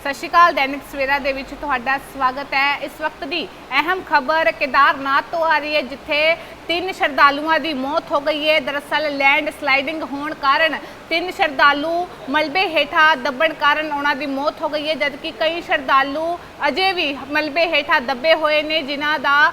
ਸਤਿ ਸ਼੍ਰੀ ਅਕਾਲ, ਦੈਨਿਕ ਸਵੇਰਾ ਦੇ ਵਿੱਚ ਤੁਹਾਡਾ ਸਵਾਗਤ ਹੈ। ਇਸ ਵਕਤ ਦੀ ਅਹਿਮ ਖਬਰ ਕੇਦਾਰਨਾਥ ਤੋਂ ਆ ਰਹੀ ਹੈ, ਜਿੱਥੇ ਤਿੰਨ ਸ਼ਰਧਾਲੂਆਂ ਦੀ ਮੌਤ ਹੋ ਗਈ ਹੈ। ਦਰਅਸਲ ਲੈਂਡ ਸਲਾਈਡਿੰਗ ਹੋਣ ਕਾਰਨ ਤਿੰਨ ਸ਼ਰਧਾਲੂ ਮਲਬੇ ਹੇਠਾਂ ਦੱਬਣ ਕਾਰਨ ਉਹਨਾਂ ਦੀ ਮੌਤ ਹੋ ਗਈ ਹੈ, ਜਦਕਿ ਕਈ ਸ਼ਰਧਾਲੂ ਅਜੇ ਵੀ ਮਲਬੇ ਹੇਠਾਂ ਦੱਬੇ ਹੋਏ ਨੇ, ਜਿਨ੍ਹਾਂ ਦਾ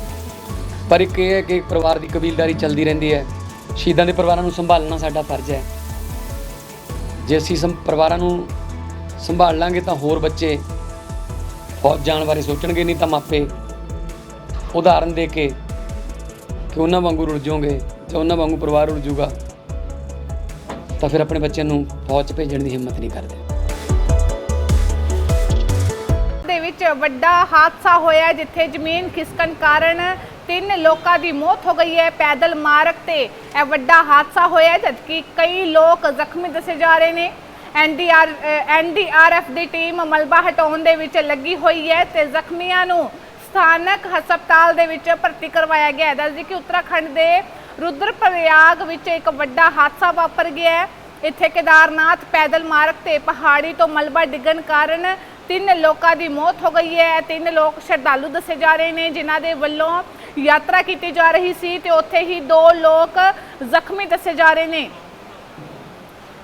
ਪਰ ਇੱਕ ਇਹ ਹੈ ਕਿ ਪਰਿਵਾਰ ਦੀ ਕਬੀਲਦਾਰੀ ਚੱਲਦੀ ਰਹਿੰਦੀ ਹੈ। ਸ਼ਹੀਦਾਂ ਦੇ ਪਰਿਵਾਰਾਂ ਨੂੰ ਸੰਭਾਲਣਾ ਸਾਡਾ ਫਰਜ਼ ਹੈ। ਜੇ ਅਸੀਂ ਸੰ, ਪਰਿਵਾਰਾਂ ਨੂੰ ਸੰਭਾਲ ਲਾਂਗੇ ਤਾਂ ਹੋਰ ਬੱਚੇ ਫੌਜ ਜਾਣ ਬਾਰੇ ਸੋਚਣਗੇ, ਨਹੀਂ ਤਾਂ ਮਾਪੇ ਉਦਾਹਰਨ ਦੇ ਕੇ ਕਿ ਉਹਨਾਂ ਵਾਂਗੂ ਰੁੜ ਜਾਓਗੇ ਜਾਂ ਉਹਨਾਂ ਵਾਂਗੂ ਪਰਿਵਾਰ ਰੁੜ ਜਾਊਗਾ, ਤਾਂ ਫਿਰ ਆਪਣੇ ਬੱਚਿਆਂ ਨੂੰ ਫੌਜ 'ਚ ਭੇਜਣ ਦੀ ਹਿੰਮਤ ਨਹੀਂ ਕਰਦੇ। ਦੇ ਵਿੱਚ ਵੱਡਾ ਹਾਦਸਾ ਹੋਇਆ ਜਿੱਥੇ ਜ਼ਮੀਨ ਖਿਸਕਣ ਕਾਰਨ ਤਿੰਨ ਲੋਕਾਂ ਦੀ ਮੌਤ ਹੋ ਗਈ ਹੈ। ਪੈਦਲ ਮਾਰਗ ਤੇ ਇਹ ਵੱਡਾ ਹਾਦਸਾ ਹੋਇਆ ਜਦਕਿ ਕਈ ਲੋਕ ਜ਼ਖਮੀ ਦੱਸੇ ਜਾ ਰਹੇ ਨੇ। ਐਨਡੀਆਰ ਐਨਡੀਆਰਐਫ ਦੀ ਟੀਮ ਮਲਬਾ ਹਟਾਉਣ ਦੇ ਵਿੱਚ ਲੱਗੀ ਹੋਈ ਹੈ ਤੇ ਜ਼ਖਮੀਆਂ ਨੂੰ ਸਥਾਨਕ ਹਸਪਤਾਲ ਦੇ ਵਿੱਚ ਭਰਤੀ ਕਰਵਾਇਆ ਗਿਆ ਹੈ। ਦੱਸਦੀ ਕਿ ਉੱਤਰਾਖੰਡ ਦੇ ਰੁਦਰਪ੍ਰਯਾਗ ਵਿੱਚ ਇੱਕ ਵੱਡਾ ਹਾਦਸਾ ਵਾਪਰ ਗਿਆ ਹੈ। ਇੱਥੇ ਕੇਦਾਰਨਾਥ ਪੈਦਲ ਮਾਰਗ ਤੇ ਪਹਾੜੀ ਤੋਂ ਮਲਬਾ ਡਿੱਗਣ ਕਾਰਨ ਤਿੰਨ ਲੋਕਾਂ ਦੀ ਮੌਤ ਹੋ ਗਈ ਹੈ। ਤਿੰਨ ਲੋਕ ਸ਼ਰਧਾਲੂ ਦੱਸੇ ਜਾ ਰਹੇ ਨੇ, ਜਿਨ੍ਹਾਂ ਦੇ ਵੱਲੋਂ ਯਾਤਰਾ ਕੀਤੀ ਜਾ ਰਹੀ ਸੀ ਤੇ ਉੱਥੇ ਹੀ ਦੋ ਲੋਕ ਜ਼ਖਮੀ ਦੱਸੇ ਜਾ ਰਹੇ ਨੇ।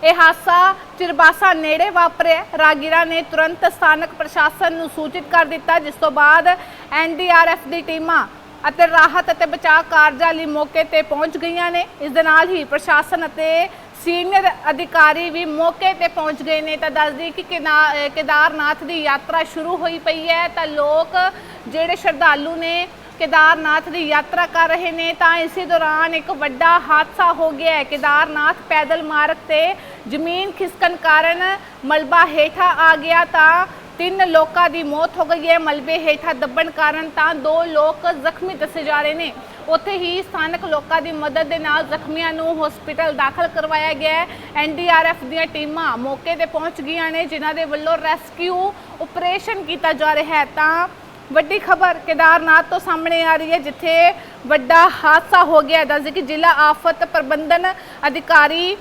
ਇਹ ਹਾਦਸਾ ਚਿਰਬਾਸਾ ਨੇੜੇ ਵਾਪਰਿਆ। ਰਾਗੀਰਾ ਨੇ ਤੁਰੰਤ ਸਥਾਨਕ ਪ੍ਰਸ਼ਾਸਨ ਨੂੰ ਸੂਚਿਤ ਕਰ ਦਿੱਤਾ, ਜਿਸ ਤੋਂ ਬਾਅਦ ਐਨਡੀਆਰਐਫ ਦੀ ਟੀਮਾਂ ਅਤੇ ਰਾਹਤ ਅਤੇ ਬਚਾਅ ਕਾਰਜਾਂ ਲਈ ਮੌਕੇ ਤੇ ਪਹੁੰਚ ਗਈਆਂ ਨੇ। ਇਸ ਦੇ ਨਾਲ ਹੀ ਪ੍ਰਸ਼ਾਸਨ ਅਤੇ ਸੀਨੀਅਰ ਅਧਿਕਾਰੀ ਵੀ ਮੌਕੇ ਤੇ ਪਹੁੰਚ ਗਏ ਨੇ। ਤਾਂ ਦੱਸਦੀ ਕਿ ਕਿਨਾ- ਕੇਦਾਰਨਾਥ ਦੀ ਯਾਤਰਾ ਸ਼ੁਰੂ ਹੋਈ ਪਈ ਹੈ। ਤਾਂ ਲੋਕ ਜਿਹੜੇ ਸ਼ਰਧਾਲੂ ਨੇ ਕੇਦਾਰਨਾਥ ਦੀ ਯਾਤਰਾ ਕਰ ਰਹੇ ਨੇ ਤਾਂ ਇਸੇ ਦੌਰਾਨ ਇੱਕ ਵੱਡਾ ਹਾਦਸਾ ਹੋ ਗਿਆ ਹੈ ਕੇਦਾਰਨਾਥ ਪੈਦਲ ਮਾਰਗ ਤੇ ਜ਼ਮੀਨ ਖਿਸਕਣ ਕਾਰਨ ਮਲਬਾ ਹੇਠਾਂ ਆ ਗਿਆ ਤਾਂ ਤਿੰਨ ਲੋਕਾਂ ਦੀ ਮੌਤ ਹੋ ਗਈ ਹੈ ਮਲਬੇ ਹੇਠਾਂ ਦੱਬਣ ਕਾਰਨ ਤਾਂ ਦੋ ਲੋਕ ਜ਼ਖਮੀ ਦੱਸੇ ਜਾ ਰਹੇ ਨੇ ਉੱਥੇ ਹੀ ਸਥਾਨਕ ਲੋਕਾਂ ਦੀ ਮਦਦ ਦੇ ਨਾਲ ਜ਼ਖਮੀਆਂ ਨੂੰ ਹਸਪੀਟਲ ਦਾਖਲ ਕਰਵਾਇਆ ਗਿਆ ਹੈ ਐਨਡੀਆਰਐਫ ਦੀਆਂ ਟੀਮਾਂ ਮੌਕੇ ਤੇ ਪਹੁੰਚ ਗਈਆਂ ਨੇ ਜਿਨ੍ਹਾਂ ਦੇ ਵੱਲੋਂ ਰੈਸਕਿਊ ਆਪਰੇਸ਼ਨ ਕੀਤਾ ਜਾ ਰਿਹਾ ਹੈ ਤਾਂ ਵੱਡੀ ਖਬਰ ਕੇਦਾਰਨਾਥ ਤੋਂ ਸਾਹਮਣੇ ਆ ਰਹੀ ਹੈ, ਜਿੱਥੇ ਵੱਡਾ ਹਾਦਸਾ ਹੋ ਗਿਆ। ਦੱਸਦੇ ਕਿ ਜ਼ਿਲ੍ਹਾ ਆਫਤ ਪ੍ਰਬੰਧਨ ਅਧਿਕਾਰੀ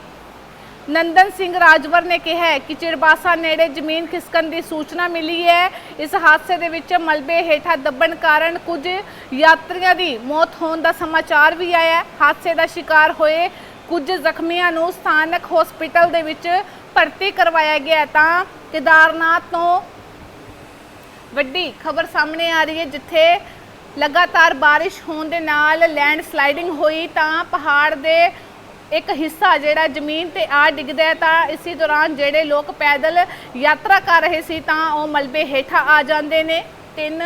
ਨੰਦਨ ਸਿੰਘ ਰਾਜਵਰ ਨੇ ਕਿਹਾ ਹੈ ਕਿ ਚਿਰਬਾਸਾ ਨੇੜੇ ਜ਼ਮੀਨ ਖਿਸਕਣ ਦੀ ਸੂਚਨਾ ਮਿਲੀ ਹੈ। ਇਸ ਹਾਦਸੇ ਦੇ ਵਿੱਚ ਮਲਬੇ ਹੇਠਾਂ ਦੱਬਣ ਕਾਰਨ ਕੁਝ ਯਾਤਰੀਆਂ ਦੀ ਮੌਤ ਹੋਣ ਦਾ ਸਮਾਚਾਰ ਵੀ ਆਇਆ ਹੈ। ਹਾਦਸੇ ਦਾ ਸ਼ਿਕਾਰ ਹੋਏ ਕੁਝ ਜ਼ਖਮੀਆਂ ਨੂੰ ਸਥਾਨਕ ਹਸਪੀਟਲ ਦੇ ਵਿੱਚ ਭਰਤੀ ਕਰਵਾਇਆ ਗਿਆ ਤਾਂ ਕੇਦਾਰਨਾਥ ਤੋਂ ਵੱਡੀ ਖਬਰ ਸਾਹਮਣੇ ਆ ਰਹੀ ਹੈ ਜਿੱਥੇ ਲਗਾਤਾਰ ਬਾਰਿਸ਼ ਹੋਣ ਦੇ ਨਾਲ ਲੈਂਡ ਸਲਾਈਡਿੰਗ ਹੋਈ ਤਾਂ ਪਹਾੜ ਦੇ ਇੱਕ ਹਿੱਸਾ ਜਿਹੜਾ ਜ਼ਮੀਨ ਤੇ ਆ ਡਿੱਗਦਾ ਤਾਂ ਇਸੇ ਦੌਰਾਨ ਜਿਹੜੇ ਲੋਕ ਪੈਦਲ ਯਾਤਰਾ ਕਰ ਰਹੇ ਸੀ ਤਾਂ ਉਹ ਮਲਬੇ ਹੇਠਾਂ ਆ ਜਾਂਦੇ ਨੇ। ਤਿੰਨ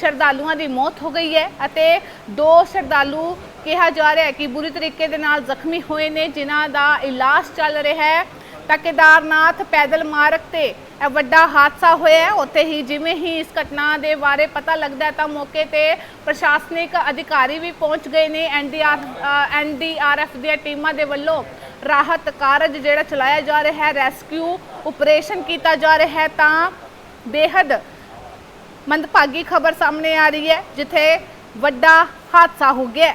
ਸ਼ਰਧਾਲੂਆਂ ਦੀ ਮੌਤ ਹੋ ਗਈ ਹੈ ਅਤੇ ਦੋ ਸ਼ਰਧਾਲੂ ਕਿਹਾ ਜਾ ਰਿਹਾ ਹੈ ਕਿ ਬੁਰੀ ਤਰੀਕੇ ਦੇ ਨਾਲ ਜ਼ਖਮੀ ਹੋਏ ਨੇ, ਜਿਨ੍ਹਾਂ ਦਾ ਇਲਾਜ ਚੱਲ ਰਿਹਾ ਹੈ। ਤਾਂ ਕੇਦਾਰਨਾਥ ਪੈਦਲ ਮਾਰਗ ਤੇ ਇਹ ਵੱਡਾ ਹਾਦਸਾ ਹੋਇਆ ਹੈ। ਉੱਥੇ ਹੀ ਜਿਵੇਂ ਹੀ ਇਸ ਘਟਨਾ ਦੇ ਬਾਰੇ ਪਤਾ ਲੱਗਦਾ ਤਾਂ ਮੌਕੇ ਤੇ ਪ੍ਰਸ਼ਾਸਨਿਕ ਅਧਿਕਾਰੀ ਵੀ ਪਹੁੰਚ ਗਏ ਨੇ। ਐਨਡੀਆਰ ਐਨਡੀਆਰਐਫ ਦੀਆਂ ਟੀਮਾਂ ਦੇ ਵੱਲੋਂ ਰਾਹਤ ਕਾਰਜ ਜਿਹੜਾ ਚਲਾਇਆ ਜਾ ਰਿਹਾ ਹੈ, ਰੈਸਕਿਊ ਆਪਰੇਸ਼ਨ ਕੀਤਾ ਜਾ ਰਿਹਾ ਹੈ ਤਾਂ ਬੇਹੱਦ ਮੰਦਭਾਗੀ ਖਬਰ ਸਾਹਮਣੇ ਆ ਰਹੀ ਹੈ, ਜਿੱਥੇ ਵੱਡਾ ਹਾਦਸਾ ਹੋ ਗਿਆ